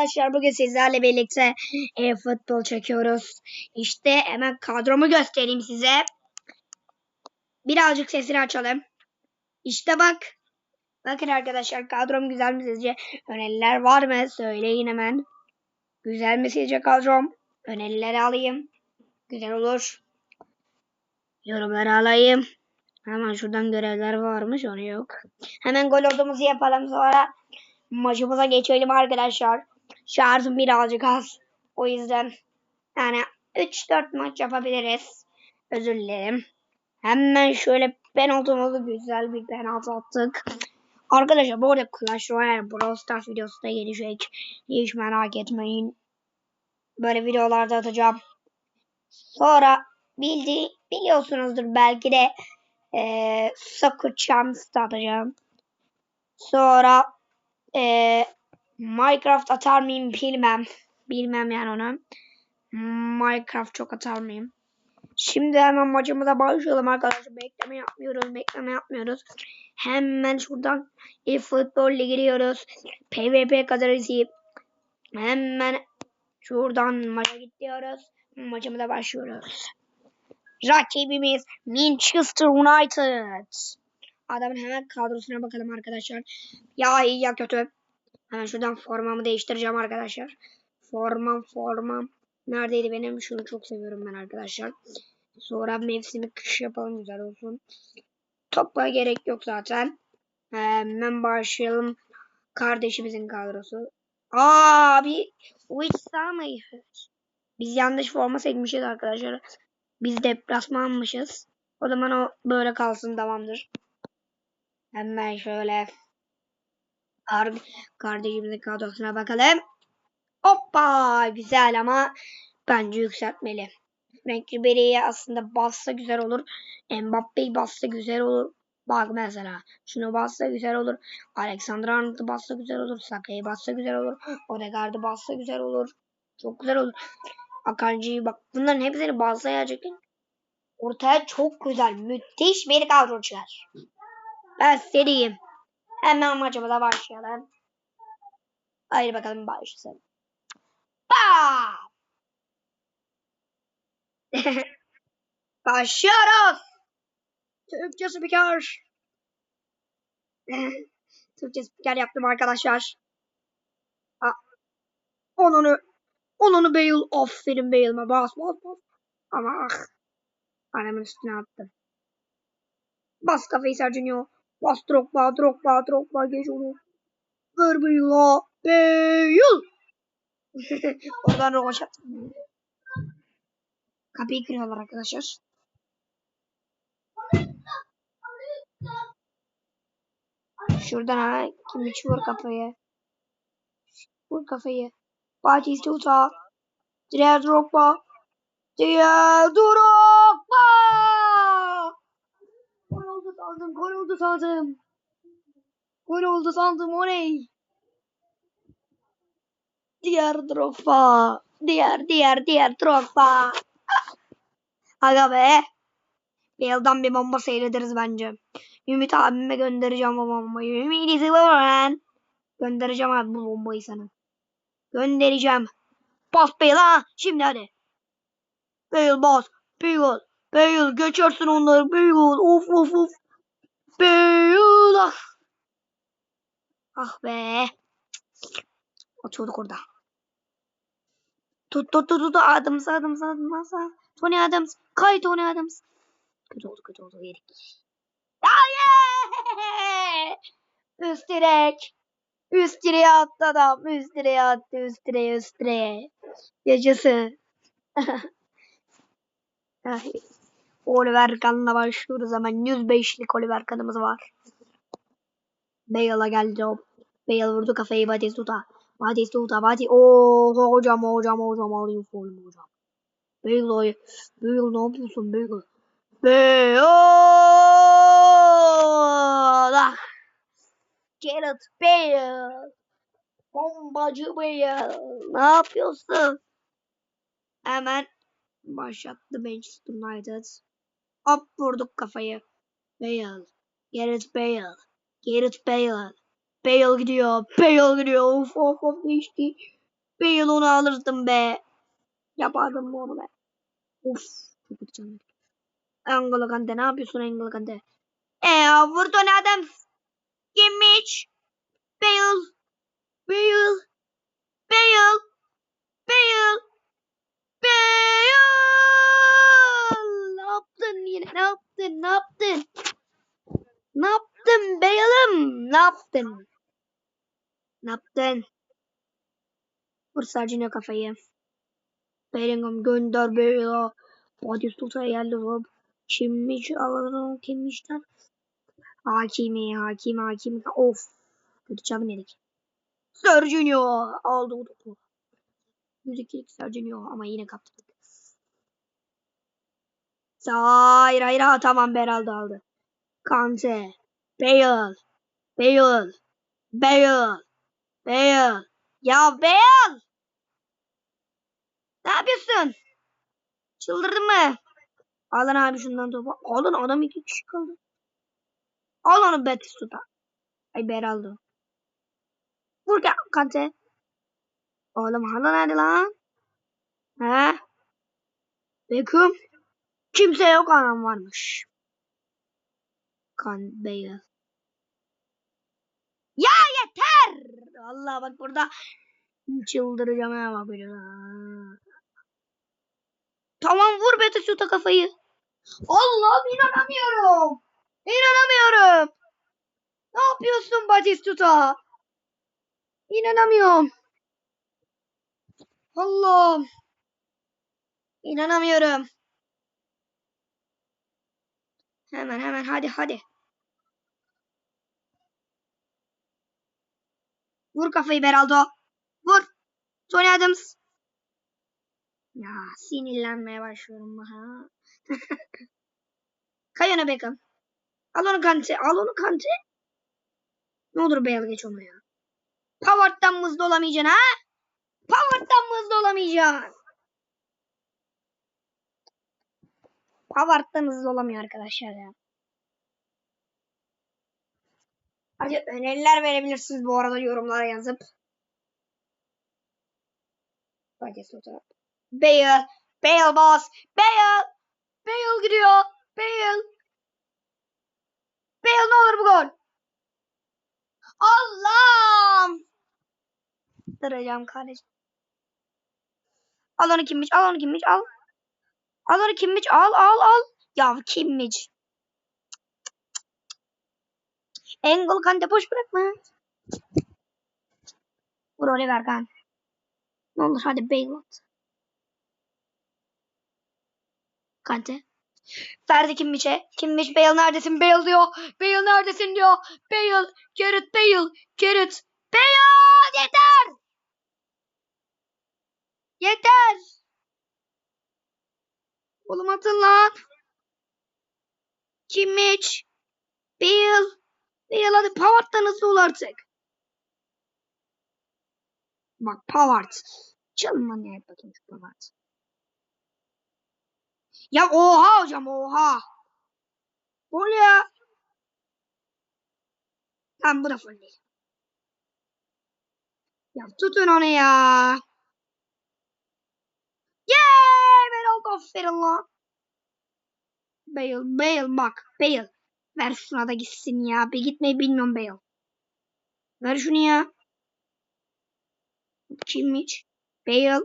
arkadaşlar bugün sizlerle birlikte e, futbol çekiyoruz. İşte hemen kadromu göstereyim size. Birazcık sesini açalım. İşte bak. Bakın arkadaşlar kadrom güzel mi sizce? Öneriler var mı? Söyleyin hemen. Güzel mi sizce kadrom? Önerileri alayım. Güzel olur. Yorumları alayım. Hemen şuradan görevler varmış onu yok. Hemen gol olduğumuzu yapalım sonra maçımıza geçelim arkadaşlar. Şarjım birazcık az. O yüzden yani 3-4 maç yapabiliriz. Özür dilerim. Hemen şöyle penaltımızı güzel bir penaltı attık. Arkadaşlar bu arada Clash Royale Brawl Stars videosu gelecek. Hiç merak etmeyin. Böyle videolarda atacağım. Sonra bildi, biliyorsunuzdur belki de e, Soccer Champs atacağım. Sonra e, Minecraft atar mıyım bilmem. Bilmem yani onu. Minecraft çok atar mıyım? Şimdi hemen maçımıza başlayalım arkadaşlar. Bekleme yapmıyoruz. Bekleme yapmıyoruz. Hemen şuradan eFootball Ligi giriyoruz. PvP kadar izleyip hemen şuradan maça gidiyoruz. Maçımıza başlıyoruz. Rakibimiz Manchester United. Adamın hemen kadrosuna bakalım arkadaşlar. Ya iyi ya kötü. Hemen şuradan formamı değiştireceğim arkadaşlar. Formam formam. Neredeydi benim? Şunu çok seviyorum ben arkadaşlar. Sonra mevsimi kış yapalım güzel olsun. Topla gerek yok zaten. Hemen başlayalım. Kardeşimizin kadrosu. Aa bir which summer. Biz yanlış forma seçmişiz arkadaşlar. Biz deplasmanmışız. O zaman o böyle kalsın tamamdır. Hemen şöyle kardeşimizin kadrosuna bakalım. Hoppa güzel ama bence yükseltmeli. Frank Ribery'i aslında bassa güzel olur. Mbappe'yi bassa güzel olur. Bak mesela şunu bassa güzel olur. Alexander Arnold'u bassa güzel olur. Saka'yı bassa güzel olur. Odegaard'ı bassa güzel olur. Çok güzel olur. Akancı'yı bak bunların hepsini bassa gerçekten ortaya çok güzel müthiş bir kadro çıkar. Ben seriyim. Hemen maçımıza başlayalım. Haydi bakalım başlasın. Bam! Başlıyoruz. Türkçe spiker. Türkçe spiker yaptım arkadaşlar. Onunu onunu Bale aferin Bale'ma bas bas bas. Ama ah. Anamın üstüne attım. Bas kafayı Sergio. Bas Drogba Drogba Drogba geç onu. Ver. Bale. Oradan rovaş attım. Kapıyı kırıyorlar arkadaşlar. Şuradan ha kim hiç vur kafayı. Vur kafayı. Batistuta. Diğer Drogba. Diğer Drogba. Gol oldu sandım. Gol oldu sandım. Gol oldu sandım. O ne? Diğer Drogba. Diğer diğer diğer Drogba. Aga be. Bale'dan bir bomba seyrederiz bence. Ümit abime göndereceğim o bombayı. Ümit Zıvıran. Göndereceğim abi bu bombayı sana. Göndereceğim. Bas Bale ha. Şimdi hadi. Bale bas. Bale. Bale geçersin onları. Bale. Of of of. Bale. Ah, be. Atıyorduk orada. Tut tut tut tut. Adams Adams Adams. Tony Adams. Kay Tony Adams. Kötü oldu kötü oldu yedik. Hayır! Üst direk. Üst direğe attı adam. Üst direğe attı. Üst direğe üst direğe. Yaşasın. Oliver Kahn'la başlıyoruz hemen. 105'lik Oliver Kahn'ımız var. Bale'a geldi o. Bale vurdu kafayı Batistuta. Batistuta, Bati. Oo hocam hocam hocam alayım formu hocam. Bale, Bale ne yapıyorsun Bale? Bale! Ah! Gareth Bale! Bombacı Bale! Ne yapıyorsun? Hemen başlattı Manchester United. Hop vurduk kafayı. Bale. Gareth Bale. Gareth Bale. Bale gidiyor. Bale gidiyor. Of of of geçti. Bale onu alırdım be. Yapardım onu be. Of. Çok. Angolo Kante ne yapıyorsun Angolo Kante? Eee vur Tony Adams. Kimmich. Bale. Bale. Bale. Bale. Bale. Ne yaptın yine? Ne yaptın? Ne yaptın? Ne yaptın Bale'ım? Ne yaptın? Ne yaptın? Vur Sergio kafayı. Bellingham gönder Bale'a. Batistuta'ya geldi top. Kimmiş alalım kimmişten. Hakimi, hakim, hakim. Of. Kötü çalım yedik. Sergio aldı bu topu. 102'lik Sergio ama yine kaptırdık. Hayır hayır ha tamam Beraldo aldı. Kante. Bale. Bale. Bale. Bale. Ya Bale. Ne yapıyorsun? Çıldırdın mı? Alın abi şundan topu. Alın adam iki kişi kaldı. Al onu Batistuta. Ay Beraldo. Vur gel Kante. Oğlum hala nerede lan? He? Beckham. Kimse yok anam varmış. Kan Bale. Ya yeter! Allah bak burada çıldıracağım ya bak böyle. Tamam vur Batistuta kafayı. Allah'ım inanamıyorum. İnanamıyorum. Ne yapıyorsun Batistuta? İnanamıyorum. Allah'ım. İnanamıyorum. Hemen hemen hadi hadi. Vur kafayı Beraldo. Vur. Tony Adams. Ya sinirlenmeye başlıyorum ha. Kay ona Beckham. Al onu Kante. Al onu Kante. Ne olur Bale geç onu ya. Pavard'dan mı hızlı olamayacaksın ha? Pavard'dan mı hızlı olamayacaksın? Pavard'dan hızlı olamıyor arkadaşlar ya. Hadi öneriler verebilirsiniz bu arada yorumlara yazıp. Hadi fotoğraf. Bale. Bale boss. Bale. Bale gidiyor. Bale. Bale ne olur bu gol. Allah'ım. Duracağım kardeşim. Al onu kimmiş? Al onu kimmiş? Al. Al onu kimmiş? Al al al. Ya kimmiş? Engel Kante boş bırakma. Vur Oliver Kahn. Ne olur hadi Bale. Kante. Verdi Kimmich'e. Kimmich Bale neredesin? Bale diyor. Bale neredesin diyor. Bale. Gareth Bale. Gareth. Bale yeter. Yeter. Oğlum atın lan. Kimmich. Bale. Bale hadi Pavard'dan hızlı ol artık. Bak Pavard. Çalın lan ya bakayım şu Pavard. Ya oha hocam oha. Gol ya. Tamam bu da full değil. Ya tutun onu ya. Aferin lan. Bale Bale bak Bale. Ver şuna da gitsin ya. Bir gitmeyi bilmiyorum Bale. Ver şunu ya. Kimmiş? Bale.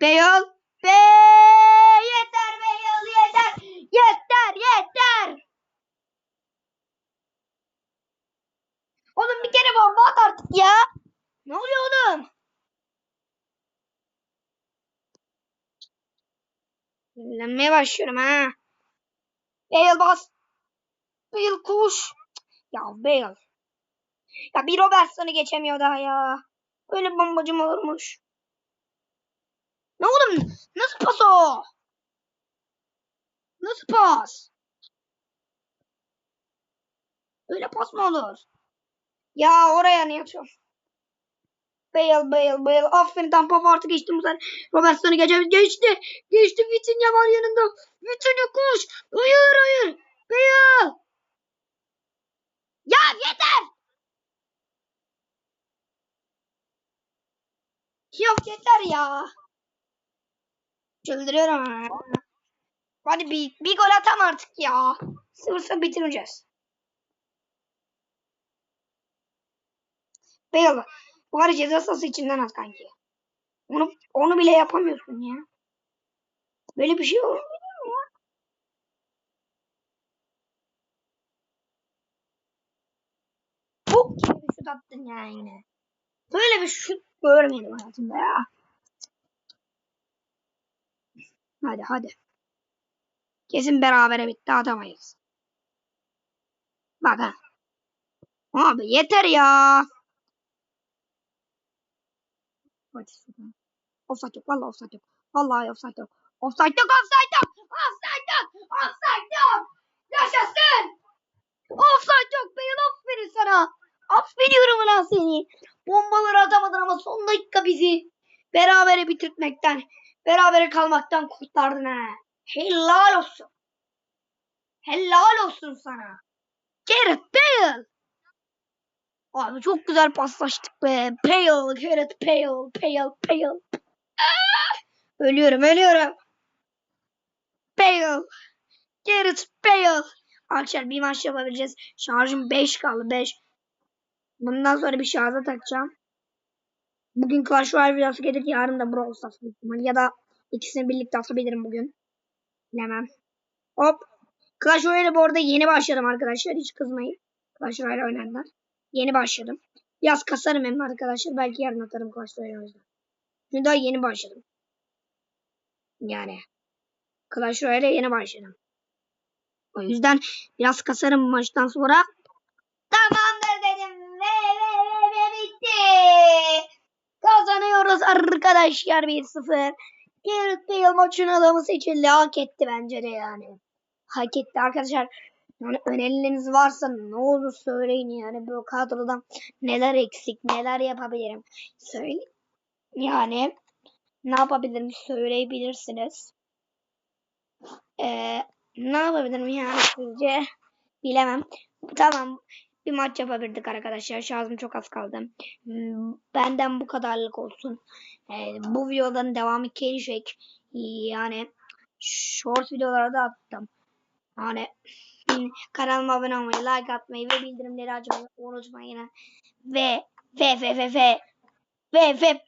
Bale. Bale. Yeter Bale yeter. Yeter yeter. Oğlum bir kere bomba at artık ya. Ne oluyor oğlum? Sinirlenmeye başlıyorum ha. Bale bas. Bale koş. Ya Bale. Ya bir Robertson'u geçemiyor daha ya. Öyle bombacı mı olurmuş? Ne oğlum? Nasıl pas o? Nasıl pas? Öyle pas mı olur? Ya oraya ne yapıyorum? Bale, Bale, Bale. Aferin tam Pavard'ı geçtim bu sefer. Robertson'u geçemez. Geçti. Geçti. Vitinha var yanında. Vitinha koş. Hayır hayır. Bale. Ya yeter. Yok yeter ya. Çıldırıyorum. ha. Hadi bir, bir gol atam artık ya. Sıfır bitireceğiz. Bale. Bari ceza sahası içinden at kanki. Onu, onu bile yapamıyorsun ya. Böyle bir şey olur mu ya? Çok gibi şut attın ya yine. Böyle bir şut görmedim hayatımda ya. Hadi hadi. Kesin berabere bitti atamayız. Bak ha. Abi yeter ya. Hadi. Offside yok. Vallahi offside yok. Vallahi offside yok. Offside yok. Offside yok. Offside yok. Offside yok. Yaşasın. Offside yok. Beyler aferin sana. Affediyorum lan seni. Bombaları atamadın ama son dakika bizi berabere bitirtmekten, berabere kalmaktan kurtardın ha. Helal olsun. Helal olsun sana. Bale. Abi çok güzel paslaştık be. Bale, Gareth Bale, Bale, Bale. Ah! Ölüyorum, ölüyorum. Bale. Gareth Bale. Arkadaşlar bir maç yapabileceğiz. Şarjım 5 kaldı, 5. Bundan sonra bir şarja takacağım. Bugün Clash Royale videosu gelir. Yarın da Brawl Stars. Ya da ikisini birlikte atabilirim bugün. Bilemem. Hop. Clash Royale'e bu arada yeni başladım arkadaşlar. Hiç kızmayın. Clash Royale oynayanlar. Yeni başladım. Yaz kasarım hem arkadaşlar. Belki yarın atarım Clash Royale o yüzden. Çünkü daha yeni başladım. Yani. Clash Royale'e yeni başladım. O yüzden biraz kasarım maçtan sonra. Tamamdır dedim. Ve ve ve ve bitti. Kazanıyoruz arkadaşlar 1-0. Gareth Bale maçın adamı seçildi. Hak etti bence de yani. Hak etti arkadaşlar. Yani önerileriniz varsa ne olur söyleyin yani bu kadrodan neler eksik neler yapabilirim. Söyle. Yani ne yapabilirim söyleyebilirsiniz. Ee, ne yapabilirim yani sizce bilemem. Tamam bir maç yapabildik arkadaşlar. Şarjım çok az kaldı. Hmm, Benden bu kadarlık olsun. Ee, bu videoların devamı gelecek. Yani short videoları da attım. Yani kanalıma abone olmayı, like atmayı ve bildirimleri açmayı unutmayın. Ve ve ve ve ve ve ve